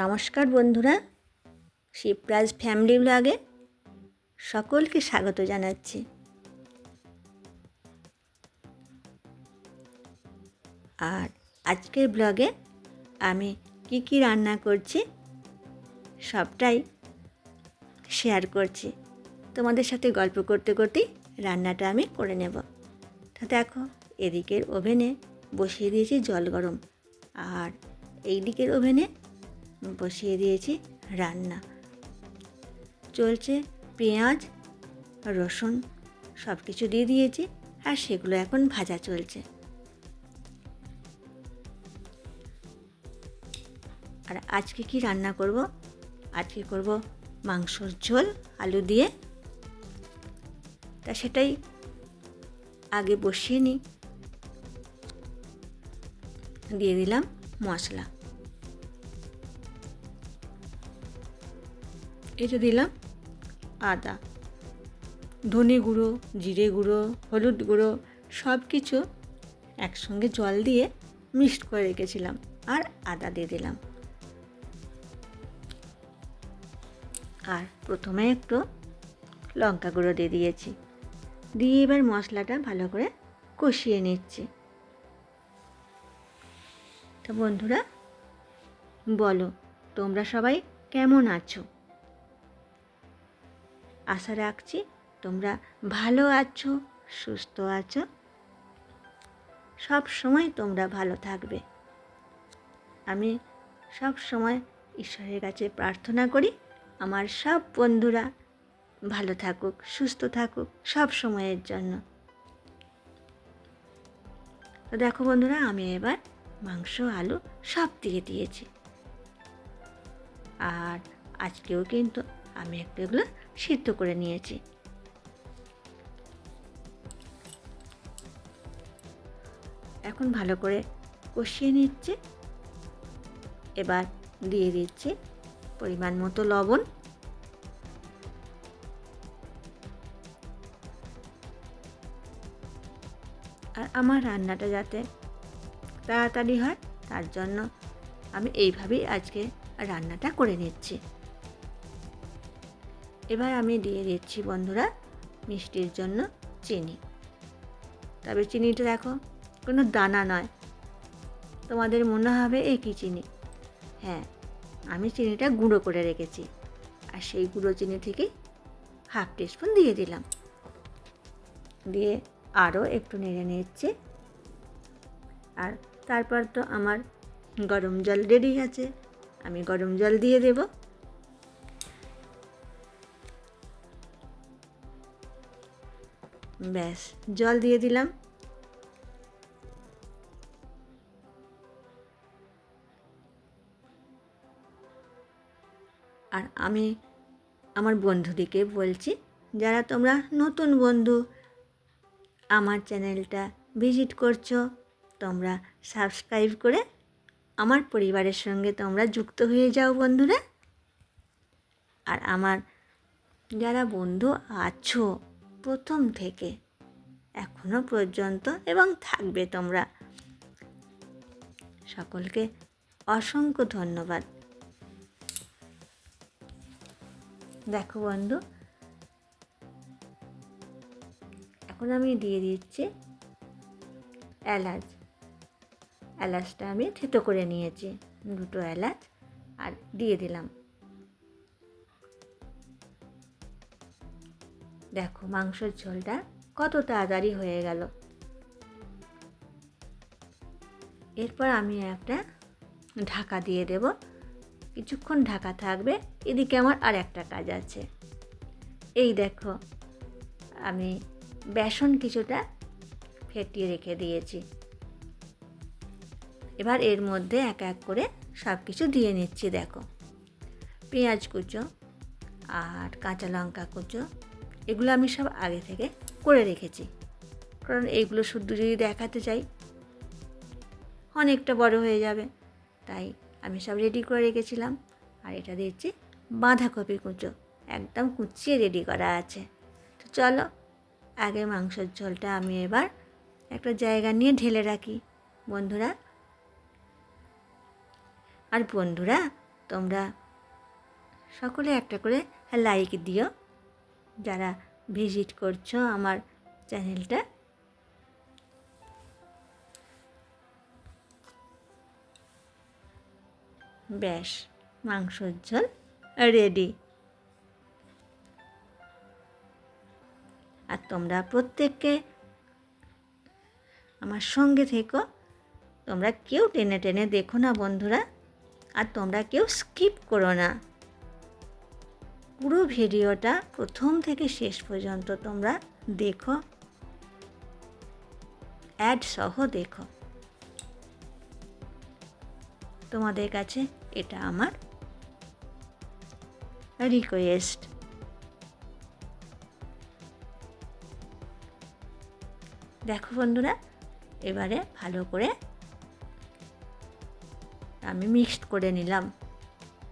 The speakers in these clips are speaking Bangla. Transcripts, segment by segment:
নমস্কার বন্ধুরা, শিবরাজ ফ্যামিলি ব্লগে সকলকে স্বাগত জানাচ্ছি। আর আজকের ব্লগে আমি কি কি রান্না করছি সবটাই শেয়ার করছি। তোমাদের সাথে গল্প করতে করতেই রান্নাটা আমি করে নেব। তো দেখো, এদিকের ওভেনে বসিয়ে দিয়েছি জল গরম। আর এই দিকের ওভেনে বসিয়ে দিয়েছি রান্না। চলছে পেঁয়াজ, রসুন সব কিছু দিয়ে দিয়েছি আর সেগুলো এখন ভাজা চলছে। আর আজকে কি রান্না করব? আজকে করব মাংসর ঝোল, আলু দিয়ে। তা সেটাই আগে বসিয়ে নিই। দিয়ে দিলাম মশলা। এটা দিলাম আদা। ধনে গুঁড়ো, জিরে গুঁড়ো, হলুদ গুঁড়ো সব কিছু একসঙ্গে জল দিয়ে মিক্সড করে রেখেছিলাম আর আদা দিয়ে দিলাম। আর প্রথমে একটু লঙ্কা গুঁড়ো দিয়ে দিয়েছি। দিয়ে এবার মশলাটা ভালো করে কষিয়ে নিচ্ছি। তো বন্ধুরা, বলো তোমরা সবাই কেমন আছো? আশা রাখছি তোমরা ভালো আছো, সুস্থ আছো। সব সময় তোমরা ভালো থাকবে। আমি সব সময় ঈশ্বরের কাছে প্রার্থনা করি, আমার সব বন্ধুরা ভালো থাকুক, সুস্থ থাকুক, সব সময়ের জন্য। তো দেখো বন্ধুরা, আমি এবার মাংস, আলু সব দিয়ে দিয়েছি। আর আজকেও কিন্তু আমি একটু এগুলো সিদ্ধ করে নিয়েছি। এখন ভালো করে কষিয়ে নিচ্ছে। এবার দিয়ে দিচ্ছি পরিমাণ মতো লবণ। আর আমার রান্নাটা যাতে তাড়াতাড়ি হয়, তার জন্য আমি এইভাবেই আজকে রান্নাটা করে নিচ্ছি। এবার আমি দিয়ে দিচ্ছি বন্ধুরা মিষ্টির জন্য চিনি। তবে চিনিটা দেখো, কোনো দানা নয়। তোমাদের মনে হবে এই কী চিনি? হ্যাঁ আমি চিনিটা গুঁড়ো করে রেখেছি। আর সেই গুঁড়ো চিনি থেকে হাফ টিস্পুন দিয়ে দিলাম। দিয়ে আরও একটু নেড়ে নিচ্ছি। আর তারপর তো আমার গরম জল রেডি আছে। আমি গরম জল দিয়ে দেব। ব্যাস, জল দিয়ে দিলাম। আর আমি আমার বন্ধুদিকে বলছি, যারা তোমরা নতুন বন্ধু আমার চ্যানেলটা ভিজিট করছ, তোমরা সাবস্ক্রাইব করে আমার পরিবারের সঙ্গে তোমরা যুক্ত হয়ে যাও বন্ধুরা। আর আমার যারা বন্ধু আছো প্রথম থেকে। এখনও পর্যন্ত এবং থাকবে তোমরা। সকলকে অসংখ্য ধন্যবাদ। দেখো বন্ধু, এখন আমি দিয়ে দিচ্ছি এলাচ। এলাচটা আমি থেতো করে নিয়েছি, দুটো এলাচ আর দিয়ে দিলাম। দেখো মাংসের ঝোলটা কত তাড়াতাড়ি হয়ে গেল। এরপর আমি একটা ঢাকা দিয়ে দেব। কিছুক্ষণ ঢাকা থাকবে, এদিকে আমার আর একটা কাজ আছে। এই দেখো, আমি বেসন কিছুটা ফেটিয়ে রেখে দিয়েছি। এবার এর মধ্যে এক এক করে সব কিছু দিয়ে নিচ্ছি, দেখো। পেঁয়াজ কুচো আর কাঁচা লঙ্কা কুচো এগুলো আমি সব আগে থেকে করে রেখেছি। কারণ এইগুলো শুদ্ধ যদি দেখাতে চাই, অনেকটা বড় হয়ে যাবে। তাই আমি সব রেডি করে রেখেছিলাম। আর এটা দিচ্ছি বাঁধাকপি কুঁচো। একদম কুচিয়ে রেডি করা আছে। তো চলো, আগে মাংসের ঝোলটা আমি এবার একটা জায়গা নিয়ে ঢেলে রাখি। বন্ধুরা, আর বন্ধুরা, তোমরা সকলে একটা করে লাইক দিও। যারা ভিজিট করছ আমার চ্যানেলটা। ব্যাস, মাংসর ঝোল রেডি আর তোমরা প্রত্যেককে আমার সঙ্গে থেকো। তোমরা কেউ টেনে টেনে দেখো না বন্ধুরা। আর তোমরা কেউ স্কিপ করো না। পুরো ভিডিওটা প্রথম থেকে শেষ পর্যন্ত তোমরা দেখো। অ্যাড সহ দেখো। তোমাদের কাছে এটা আমার রিকোয়েস্ট দেখো বন্ধুরা, এবারে ভালো করে আমি মিক্সড করে নিলাম।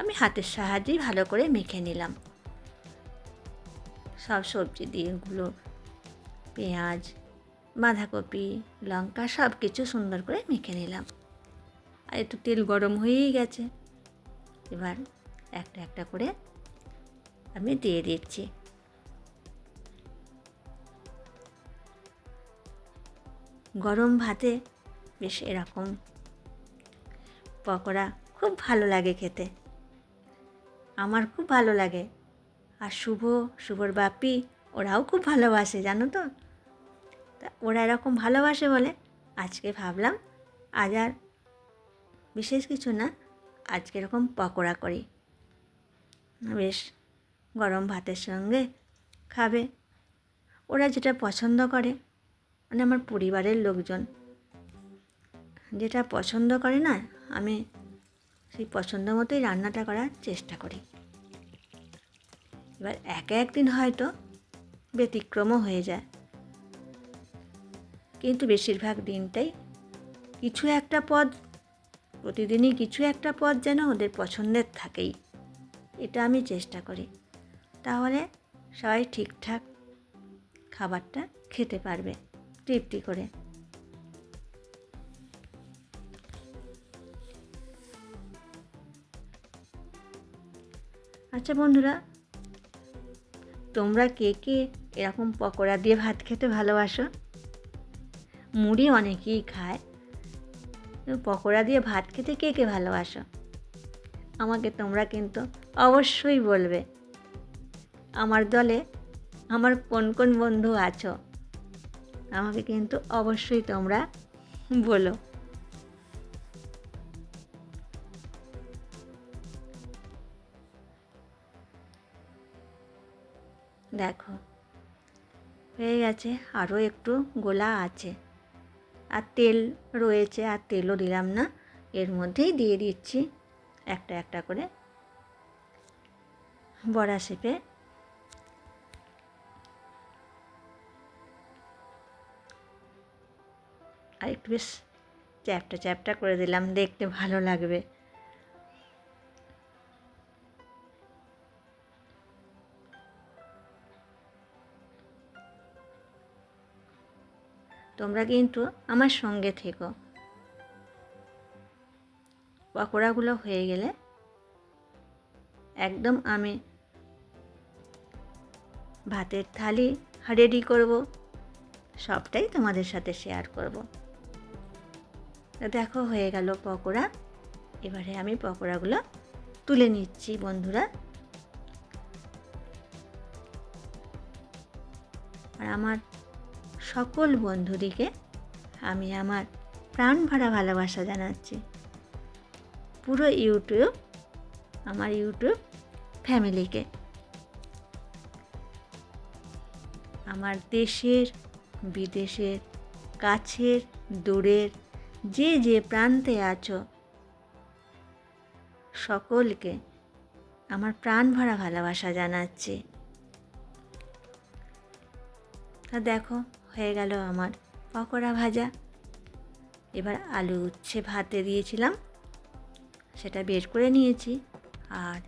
আমি হাতের সাহায্যেই ভালো করে মেখে নিলাম। সব সবজি দিয়ে ওগুলো পেঁয়াজ, বাঁধাকপি, লঙ্কা সব কিছু সুন্দর করে মেখে নিলাম। আর একটু তেল গরম হয়েই গেছে। এবার একটা একটা করে আমি দিয়ে দিচ্ছি। গরম ভাতে বেশ এরকম পকোড়া খুব ভালো লাগে খেতে। আমার খুব ভালো লাগে। আর শুভ, শুভর বাপি, ওরাও খুব ভালোবাসে, জানো তো? তা ওরা এরকম ভালোবাসে বলে আজকে ভাবলাম আজ আর বিশেষ কিছু না, আজকে এরকম পকোড়া করি। বেশ, গরম ভাতের সঙ্গে খাবে। ওরা যেটা পছন্দ করে মানে আমার পরিবারের লোকজন। যেটা পছন্দ করে না, আমি সেই পছন্দ মতোই রান্নাটা করার চেষ্টা করি। এবার এক একদিন হয়তো ব্যতিক্রমও হয়ে যায়। কিন্তু বেশিরভাগ দিনটাই কিছু একটা পদ, প্রতিদিনই কিছু একটা পদ যেন ওদের পছন্দের থাকেই। এটা আমি চেষ্টা করি। তাহলে সবাই ঠিকঠাক খাবারটা খেতে পারবে, তৃপ্তি করে। আচ্ছা বন্ধুরা তোমরা কে কে এরকম পকোড়া দিয়ে ভাত খেতে ভালোবাসো? মুড়ি অনেকেই খায়। পকোড়া দিয়ে ভাত খেতে কে কে ভালোবাসো? আমাকে তোমরা কিন্তু অবশ্যই বলবে। আমার দলে আমার কোন কোন বন্ধু আছো? আমাকে কিন্তু অবশ্যই তোমরা বলো। দেখো। হয়ে গেছে, আরও একটু গোলা আছে। আর তেল রয়েছে, আর তেলও দিলাম না। এর মধ্যেই দিয়ে দিচ্ছি একটা একটা করে বড়া শেপে। আর একটু বেশ চ্যাপটা চ্যাপটা করে দিলাম, দেখতে ভালো লাগবে। তোমরা কিন্তু আমার সঙ্গে থেকো। পকোড়াগুলো হয়ে গেলে একদম আমি ভাতের থালি রেডি করব। সবটাই তোমাদের সাথে শেয়ার করব। দেখো হয়ে গেল পকোড়া। এবারে আমি পকোড়াগুলো তুলে নিচ্ছি বন্ধুরা। আর আমার সকল বন্ধুদিকে আমি আমার প্রাণ ভরা ভালোবাসা জানাচ্ছি। পুরো ইউটিউব, আমার ইউটিউব ফ্যামিলিকে। আমার দেশের, বিদেশের, কাছের, দূরের, যে যে প্রান্তে আছো, সকলকে আমার প্রাণ ভরা ভালোবাসা জানাচ্ছি। তা দেখো হয়ে গেল আমার পকোড়া ভাজা। এবার আলু উচ্ছে ভাতে দিয়েছিলাম, সেটা বের করে নিয়েছি। আর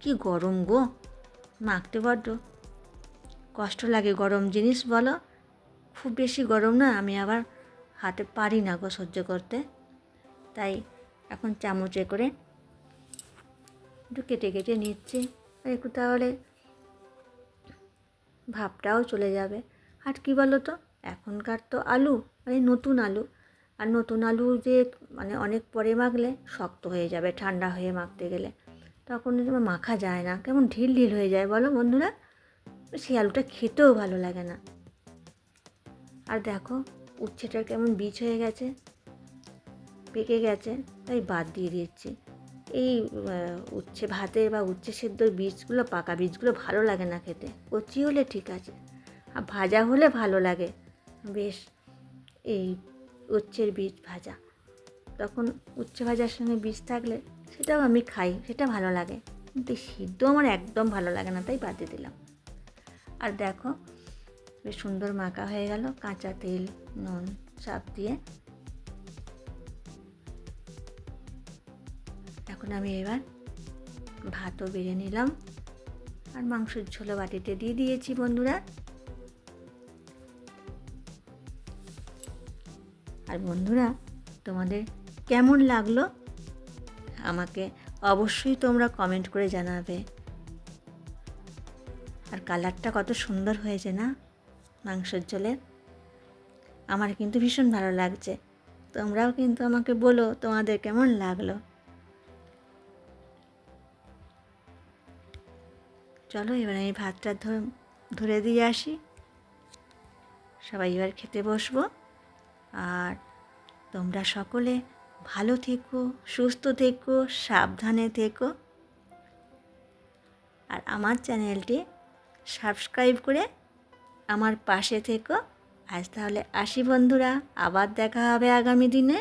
কি গরম গো, মাখতে বড্ড কষ্ট লাগে গরম জিনিস বলো। খুব বেশি গরম না, আমি আবার হাতে পারি না গো সহ্য করতে। তাই এখন চামচে করে একটু কেটে কেটে নিচ্ছি। একটু তাহলে ভাবটাও চলে যাবে। আর কী বলো তো? এখনকার তো আলু মানে নতুন আলু। আর নতুন আলু যে মানে অনেক পরে মাখলে শক্ত হয়ে যাবে, ঠান্ডা হয়ে মাখতে গেলে। তখন মাখা যায় না, কেমন ঢিল ঢিল হয়ে যায় বলো বন্ধুরা। সেই আলুটা খেতেও ভালো লাগে না। আর দেখো, উচ্ছেটার কেমন বীজ হয়ে গেছে। পেকে গেছে, তাই বাদ দিয়ে দিচ্ছি। এই উচ্ছে ভাতে বা উচ্ছে সেদ্ধর বীজগুলো, পাকা বীজগুলো ভালো লাগে না খেতে। কচি হলে ঠিক আছে, আর ভাজা হলে ভালো লাগে। বেশ, এই উচ্ছের বীজ ভাজা। তখন উচ্ছে ভাজার সঙ্গে বীজ থাকলে সেটাও আমি খাই, সেটা ভালো লাগে। কিন্তু সিদ্ধ আমার একদম ভালো লাগে না, তাই বাদ দিয়ে দিলাম। আর দেখো, বেশ সুন্দর মাখা হয়ে গেল, কাঁচা তেল, নুন, চাপ দিয়ে। এখন আমি এবার ভাতও বেড়ে নিলাম। আর মাংসের ঝোলো বাটিতে দিয়ে দিয়েছি বন্ধুরা। আর বন্ধুরা, তোমাদের কেমন লাগল? আমাকে অবশ্যই তোমরা কমেন্ট করে জানাবে। আর কালারটা কত সুন্দর হয়েছে না, মাংসের ঝোলে? আমার কিন্তু ভীষণ ভালো লাগছে। তোমরাও কিন্তু আমাকে বলো, তোমাদের কেমন লাগল? চলো, এবার আমি ভাতটা ধরে দিয়ে আসি। সবাই এবার খেতে বসবো। আর তোমরা সকলে ভালো থেকো, সুস্থ থেকো, সাবধানে থেকো। আর আমার চ্যানেলটি সাবস্ক্রাইব করে আমার পাশে থেকো। আজ তাহলে আসি বন্ধুরা, আবার দেখা হবে আগামী দিনে।